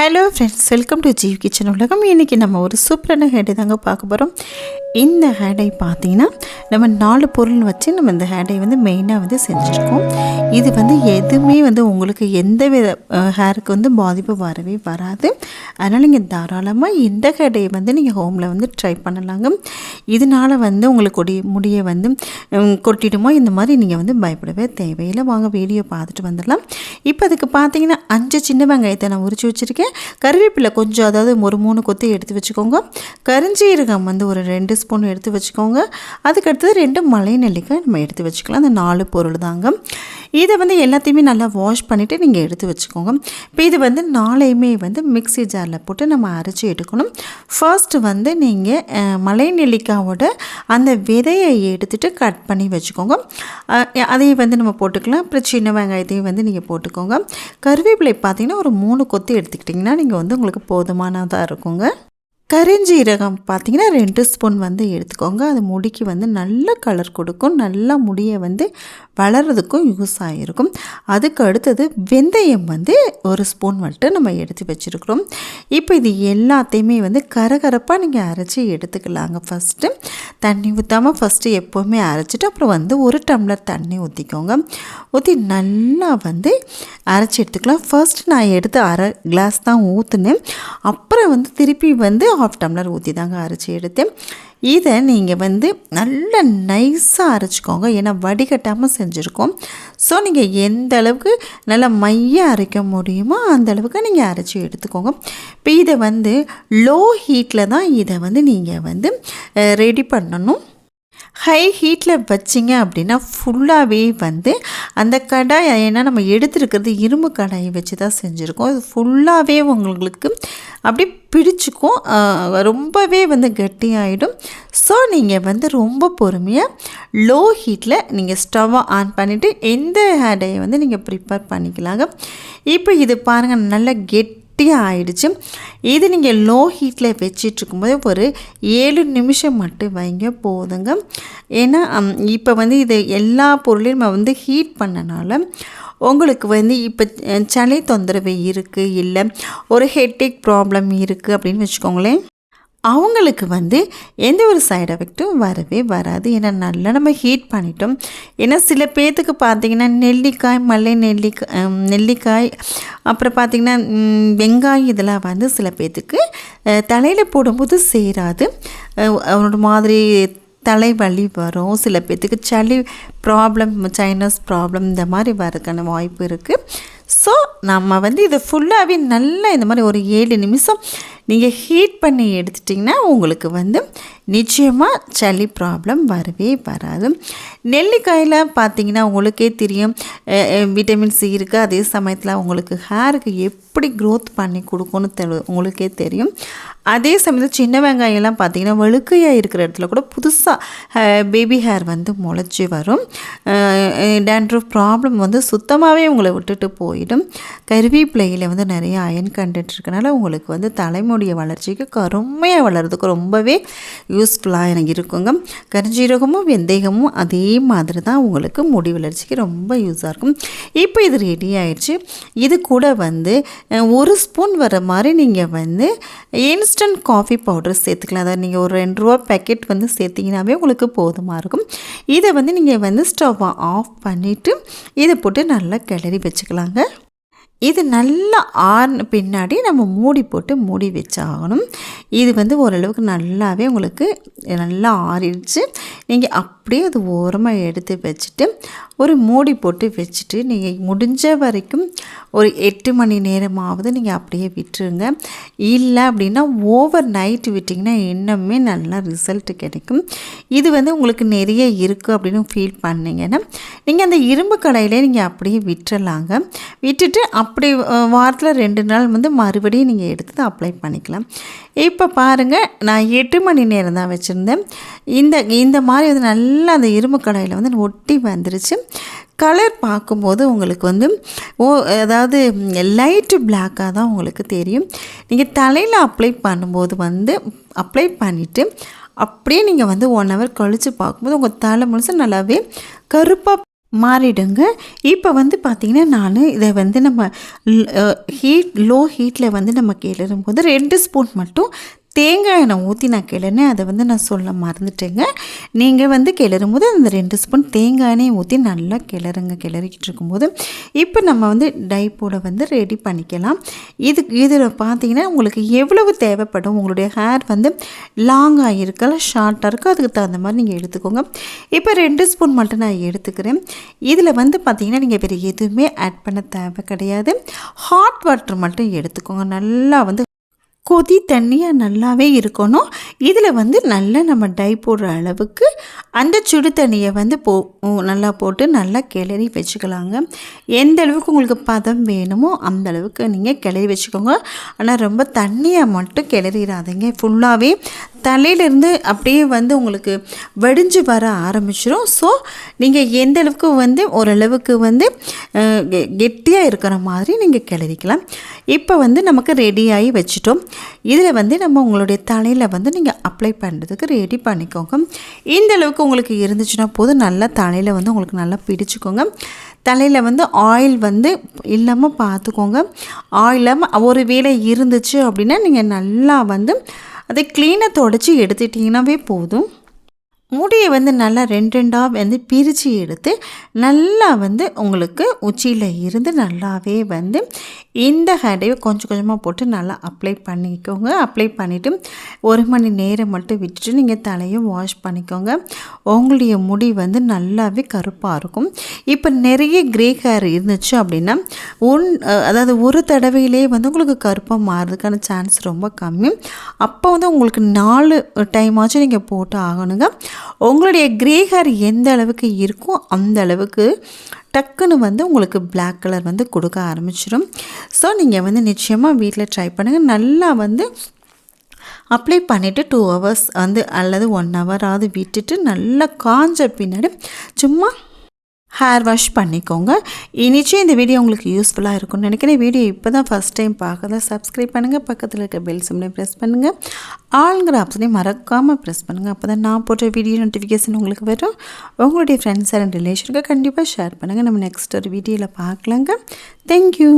Hello friends welcome to Jeev kitchen உலகம். இன்றைக்கி நம்ம ஒரு சூப்பரான ஹேடை தாங்க பார்க்க போகிறோம் இந்த ஹேடை பார்த்தீங்கன்னா நம்ம நாலு பொருள் வச்சு நம்ம இந்த ஹேடை வந்து மெயினாக வந்து செஞ்சுருக்கோம். இது வந்து எதுவுமே வந்து உங்களுக்கு எந்த வித ஹேருக்கு வந்து பாதிப்பு வரவே வராது. அதனால் நீங்கள் தாராளமாக இந்த கடையை வந்து நீங்கள் ஹோமில் வந்து ட்ரை பண்ணலாங்க. இதனால் வந்து உங்களுக்கு கொடி முடியை வந்து கொட்டிடுமோ இந்த மாதிரி நீங்கள் வந்து பயப்படவே தேவையில்லை. வாங்க வீடியோ பார்த்துட்டு வந்துடலாம். இப்போ அதுக்கு பார்த்தீங்கன்னா அஞ்சு சின்ன வெங்காயத்தை நான் உரிச்சு வச்சுருக்கேன். கருவேப்பிலை கொஞ்சம் அதாவது ஒரு மூணு கொத்து எடுத்து வச்சுக்கோங்க. கரிஞ்சீரகம் வந்து ஒரு ரெண்டு ஸ்பூன் எடுத்து வச்சுக்கோங்க. அதுக்கடுத்தது ரெண்டு மலை நெல்லிக்காய் நம்ம எடுத்து வச்சுக்கலாம். அந்த நாலு பொருள் தாங்க. இதை வந்து எல்லாத்தையுமே நல்லா வாஷ் பண்ணிவிட்டு நீங்கள் எடுத்து வச்சுக்கோங்க. இப்போ இது வந்து நாளையுமே வந்து மிக்ஸி ஜாரில் போட்டு நம்ம அரைச்சி எடுக்கணும். ஃபர்ஸ்ட்டு வந்து நீங்கள் மலை நெல்லிக்காவோட அந்த விதையை எடுத்துட்டு கட் பண்ணி வச்சுக்கோங்க. அதையும் வந்து நம்ம போட்டுக்கலாம். அப்புறம் சின்ன வெங்காயத்தையும் வந்து நீங்கள் போட்டுக்கோங்க. கருவேப்பிலை பார்த்திங்கன்னா ஒரு மூணு கொத்து எடுத்துக்கிட்டிங்கன்னா நீங்கள் வந்து உங்களுக்கு போதுமானதாக இருக்குங்க. கரிஞ்சீரகம் பார்த்திங்கன்னா ரெண்டு ஸ்பூன் வந்து எடுத்துக்கோங்க. அது முடிக்கு வந்து நல்ல கலர் கொடுக்கும். நல்லா முடியை வந்து வளர்கிறதுக்கும் யூஸ் ஆகிருக்கும் அதுக்கு அடுத்தது வெந்தயம் வந்து ஒரு ஸ்பூன் வந்துட்டு நம்ம எடுத்து வச்சுருக்குறோம். இப்போ இது எல்லாத்தையுமே வந்து கரகரப்பாக நீங்கள் அரைச்சி எடுத்துக்கலாங்க. ஃபஸ்ட்டு தண்ணி ஊற்றாமல் ஃபஸ்ட்டு எப்போவுமே அரைச்சிட்டு அப்புறம் வந்து ஒரு டம்ளர் தண்ணி ஊற்றிக்கோங்க ஊற்றி நல்லா வந்து அரைச்சி எடுத்துக்கலாம். ஃபர்ஸ்ட் நான் எடுத்து அரை கிளாஸ் தான் ஊற்றுனேன் அப்புறம் வந்து திருப்பி வந்து ஹாஃப் டம்ளர் ஊற்றி தாங்க அரைச்சி எடுத்தேன் இதை நீங்கள் வந்து நல்ல நைஸாக அரைச்சிக்கோங்க. ஏன்னா வடிகட்டாமல் செஞ்சுருக்கோம். ஸோ நீங்கள் எந்த அளவுக்கு நல்லா மையாக அரைக்க முடியுமோ அந்த அளவுக்கு நீங்கள் அரைச்சி எடுத்துக்கோங்க. இப்போ இதை வந்து லோ ஹீட்டில் தான் இதை வந்து நீங்கள் வந்து ரெடி பண்ணணும். ஹை ஹீட்டில் வச்சிங்க அப்படின்னா ஃபுல்லாகவே வந்து அந்த கடாய் ஏன்னா நம்ம எடுத்துருக்கிறது இரும்பு கடாயை வச்சு தான் செஞ்சுருக்கோம். அது ஃபுல்லாகவே உங்களுக்கு அப்படி பிடிச்சிக்கும். ரொம்பவே வந்து கட்டியாயிடும். ஸோ நீங்கள் வந்து ரொம்ப பொறுமையாக லோ ஹீட்டில் நீங்கள் ஸ்டவ்வை ஆன் பண்ணிவிட்டு எந்த ஹேடையை வந்து நீங்கள் ப்ரிப்பேர் பண்ணிக்கலாங்க. இப்போ இது பாருங்கள் நல்லா கெட் கெட்டியாக ஆயிடுச்சு இது நீங்கள் லோ ஹீட்டில் வச்சிட்டு இருக்கும்போது ஒரு ஏழு நிமிஷம் மட்டும் வைங்க போதுங்க. ஏன்னா இப்போ வந்து இது எல்லா பொருளையும் நம்ம வந்து ஹீட் பண்ணனால உங்களுக்கு வந்து இப்போ சளி தொந்தரவு இருக்குது இல்லை ஒரு ஹெட்டேக் ப்ராப்ளம் இருக்குது அப்படின்னு வச்சுக்கோங்களேன். அவங்களுக்கு வந்து எந்த ஒரு சைடு எஃபெக்ட்டும் வரவே வராது. ஏன்னா நல்லா நம்ம ஹீட் பண்ணிட்டோம். ஏன்னா சில பேர்த்துக்கு பார்த்தீங்கன்னா நெல்லிக்காய் மல்லை நெல்லிக்காய் நெல்லிக்காய் அப்புறம் பார்த்திங்கன்னா வெங்காயம் இதெல்லாம் வந்து சில பேர்த்துக்கு தலையில் போடும்போது சேராது. அவனோட மாதிரி தலைவலி வரும். சில பேர்த்துக்கு சளி ப்ராப்ளம் சைனஸ் ப்ராப்ளம் இந்த மாதிரி வரதுக்கான வாய்ப்பு இருக்குது ஸோ நம்ம வந்து இதை ஃபுல்லாகவே நல்லா இந்த மாதிரி ஒரு ஏழு நிமிஷம் நீங்கள் ஹீட் பண்ணி எடுத்துட்டிங்கன்னா உங்களுக்கு வந்து நிச்சயமாக சளி ப்ராப்ளம் வரவே வராது. நெல்லிக்காயில் பார்த்தீங்கன்னா உங்களுக்கே தெரியும். விட்டமின் சி இருக்குது அதே சமயத்தில் உங்களுக்கு ஹேருக்கு எப்படி க்ரோத் பண்ணி கொடுக்கும்னு தெரி உங்களுக்கே தெரியும். அதே சமயத்தில் சின்ன வெங்காயம்லாம் பார்த்தீங்கன்னா வெளுக்கையாக இருக்கிற இடத்துல கூட புதுசாக பேபி ஹேர் வந்து முளைச்சி வரும். டேண்ட்ரஃப் ப்ராப்ளம் வந்து சுத்தமாகவே உங்களை விட்டுட்டு போயிடும். கருவேப்பிலையில் வந்து நிறைய அயன் கண்டென்ட் இருக்கனால உங்களுக்கு வந்து தலைமுடி தலைமுடிய வளர்ச்சிக்கு கருமையாக வளர்கிறதுக்கு ரொம்பவே யூஸ்ஃபுல்லாக எனக்கு இருக்குங்க. கருஞ்சீரகமும் வெந்தயமும் அதே மாதிரி தான் உங்களுக்கு முடி வளர்ச்சிக்கு ரொம்ப யூஸாக இருக்கும். இப்போ இது ரெடி ஆயிடுச்சு. இது கூட வந்து ஒரு ஸ்பூன் வர மாதிரி நீங்கள் வந்து இன்ஸ்டன்ட் காஃபி பவுடர் சேர்த்துக்கலாம். அதாவது நீங்கள் ஒரு ரெண்டு ரூபா பேக்கெட் வந்து சேர்த்திங்கனாவே உங்களுக்கு போதுமாக இருக்கும். இதை வந்து நீங்கள் வந்து ஸ்டவ்வை ஆஃப் பண்ணிவிட்டு இதை போட்டு நல்லா கிளறி வச்சுக்கலாங்க. இது நல்லா ஆறின பின்னாடி நம்ம மூடி போட்டு மூடி வச்சாகணும். இது வந்து ஓரளவுக்கு நல்லாவே உங்களுக்கு நல்லா ஆறிடுச்சு. நீங்கள் அப்படியே அது ஓரமாக எடுத்து வச்சுட்டு ஒரு மூடி போட்டு வச்சுட்டு நீங்கள் முடிஞ்ச வரைக்கும் ஒரு எட்டு மணி நேரமாவது நீங்கள் அப்படியே விட்டுருங்க. இல்லை அப்படின்னா ஓவர் நைட் விட்டிங்கன்னா இன்னுமே நல்லா ரிசல்ட் கிடைக்கும். இது வந்து உங்களுக்கு நிறைய இருக்குது அப்படின்னு ஃபீல் பண்ணிங்கன்னா நீங்கள் அந்த இரும்பு கடையிலே நீங்கள் அப்படியே விட்டுறலாங்க. விட்டுட்டு அப் அப்படி வாரத்தில் ரெண்டு நாள் வந்து மறுபடியும் நீங்கள் எடுத்து அப்ளை பண்ணிக்கலாம். இப்போ பாருங்கள் நான் எட்டு மணி நேரம் தான் வச்சுருந்தேன். இந்த இந்த மாதிரி வந்து நல்லா அந்த இரும்பு கடையில் வந்து ஒட்டி வந்துருச்சு. கலர் பார்க்கும்போது உங்களுக்கு வந்து ஓ அதாவது லைட்டு பிளாக்காக தான் உங்களுக்கு தெரியும். நீங்கள் தலையில் அப்ளை பண்ணும்போது வந்து அப்ளை பண்ணிவிட்டு அப்படியே நீங்கள் வந்து ஒன் ஹவர் கழித்து பார்க்கும்போது உங்கள் தலை முழுசு நல்லாவே கருப்பாக மாறிடுங்க. இப்போ வந்து பார்த்திங்கன்னா நான் இதை வந்து நம்ம ஹீட் லோ ஹீட்டில் வந்து நம்ம கிளறும் போது ரெண்டு ஸ்பூன் மட்டும் தேங்காய் எண்ணெய் ஊற்றி நான் கிளறினேன். அதை வந்து நான் சொல்ல மறந்துட்டேங்க. நீங்கள் வந்து கிளறும் போது அந்த ரெண்டு ஸ்பூன் தேங்காய் எண்ணெயை ஊற்றி நல்லா கிளறுங்க. கிளறிக்கிட்டு இருக்கும்போது இப்போ நம்ம வந்து டைப்போட வந்து ரெடி பண்ணிக்கலாம். இது இதில் பார்த்தீங்கன்னா உங்களுக்கு எவ்வளவு தேவைப்படும்? உங்களுடைய ஹேர் வந்து லாங்காக இருக்கலாம் ஷார்ட்டாக இருக்கோ? அதுக்கு தகுந்த மாதிரி நீங்கள் எடுத்துக்கோங்க. இப்போ ரெண்டு ஸ்பூன் மட்டும் நான் எடுத்துக்கிறேன். இதில் வந்து பார்த்தீங்கன்னா நீங்கள் வேறு எதுவுமே ஆட் பண்ண தேவை கிடையாது. ஹாட் வாட்டர் மட்டும் எடுத்துக்கோங்க. நல்லா வந்து கொதி தண்ணியாக நல்லாவே இருக்கணும். இதில் வந்து நல்லா நம்ம டை போடுற அளவுக்கு அந்த சுடு தண்ணியை வந்து போ நல்லா போட்டு நல்லா கிளறி வச்சுக்கலாங்க. எந்த அளவுக்கு உங்களுக்கு பதம் வேணுமோ அந்த அளவுக்கு நீங்கள் கிளறி வச்சுக்கோங்க. ஆனால் ரொம்ப தண்ணியாக மட்டும் கிளறிடாதீங்க. ஃபுல்லாகவே தலையிலேருந்து அப்படியே வந்து உங்களுக்கு வடிஞ்சு வர ஆரம்பிச்சிடும் ஸோ நீங்கள் எந்த அளவுக்கு வந்து ஓரளவுக்கு வந்து கெட்டியாக இருக்கிற மாதிரி நீங்கள் கிளறிக்கலாம். இப்போ வந்து நமக்கு ரெடியாகி வச்சுட்டோம். இதில் வந்து நம்ம உங்களுடைய தலையில் வந்து நீங்கள் அப்ளை பண்ணுறதுக்கு ரெடி பண்ணிக்கோங்க. இந்த அளவுக்கு உங்களுக்கு இருந்துச்சுன்னா போதும். நல்லா தலையில் வந்து உங்களுக்கு நல்லா பிடிச்சிக்கோங்க. தலையில் வந்து ஆயில் வந்து இல்லாமல் பார்த்துக்கோங்க. ஆயில் இல்லாமல் ஒரு வேலை இருந்துச்சு அப்படின்னா நீங்கள் நல்லா வந்து அதை க்ளீனாக தொடச்சி எடுத்துட்டிங்கன்னாவே போதும். முடியை வந்து நல்லா ரெண்டு ரெண்டாக வந்து பிரித்து எடுத்து நல்லா வந்து உங்களுக்கு உச்சியில் இருந்து நல்லாவே வந்து இந்த ஹேண்டையை கொஞ்சம் கொஞ்சமாக போட்டு நல்லா அப்ளை பண்ணிக்கோங்க. அப்ளை பண்ணிவிட்டு ஒரு மணி நேரம் மட்டும் விட்டுட்டு நீங்கள் தலையை வாஷ் பண்ணிக்கோங்க. உங்களுடைய முடி வந்து நல்லாவே கருப்பாக இருக்கும். இப்போ நிறைய க்ரே ஹேர் இருந்துச்சு அப்படின்னா ஒன் அதாவது ஒரு தடவையிலே வந்து உங்களுக்கு கருப்பாக மாறுறதுக்கான சான்ஸ் ரொம்ப கம்மி. அப்போ வந்து உங்களுக்கு நாலு டைமாச்சும் நீங்கள் போட்டு ஆகணுங்க. உங்களுடைய க்ரே ஹேர் எந்த அளவுக்கு இருக்கோ அந்த அளவுக்கு டக்குன்னு வந்து உங்களுக்கு பிளாக் கலர் வந்து கொடுக்க ஆரம்பிச்சிடும் ஸோ நீங்கள் வந்து நிச்சயமாக வீட்டில் ட்ரை பண்ணுங்கள் நல்லா வந்து அப்ளை பண்ணிவிட்டு டூ ஹவர்ஸ் வந்து அல்லது ஒன் ஹவராவது விட்டுட்டு நல்லா காஞ்ச பின்னாடி சும்மா ஹேர் வாஷ் பண்ணிக்கோங்க. இனிச்சும் இந்த வீடியோ உங்களுக்கு யூஸ்ஃபுல்லாக இருக்கும்னு நினைக்கிறேன். வீடியோ இப்போ தான் ஃபஸ்ட் டைம் பார்க்குறத சப்ஸ்கிரைப் பண்ணுங்கள் பக்கத்தில் இருக்க பெல் சிம்லையும் ப்ரெஸ் பண்ணுங்கள் ஆளுங்கிற ஆப்ஷனையும் மறக்காமல் ப்ரெஸ் பண்ணுங்கள் அப்போ தான் நான் போட்ட வீடியோ நோட்டிஃபிகேஷன் உங்களுக்கு வரும். உங்களுடைய ஃப்ரெண்ட்ஸ் அண்ட் ரிலேஷனுக்கு கண்டிப்பாக ஷேர் பண்ணுங்கள் நம்ம நெக்ஸ்ட் ஒரு வீடியோவில் பார்க்கலாங்க. தேங்க்யூ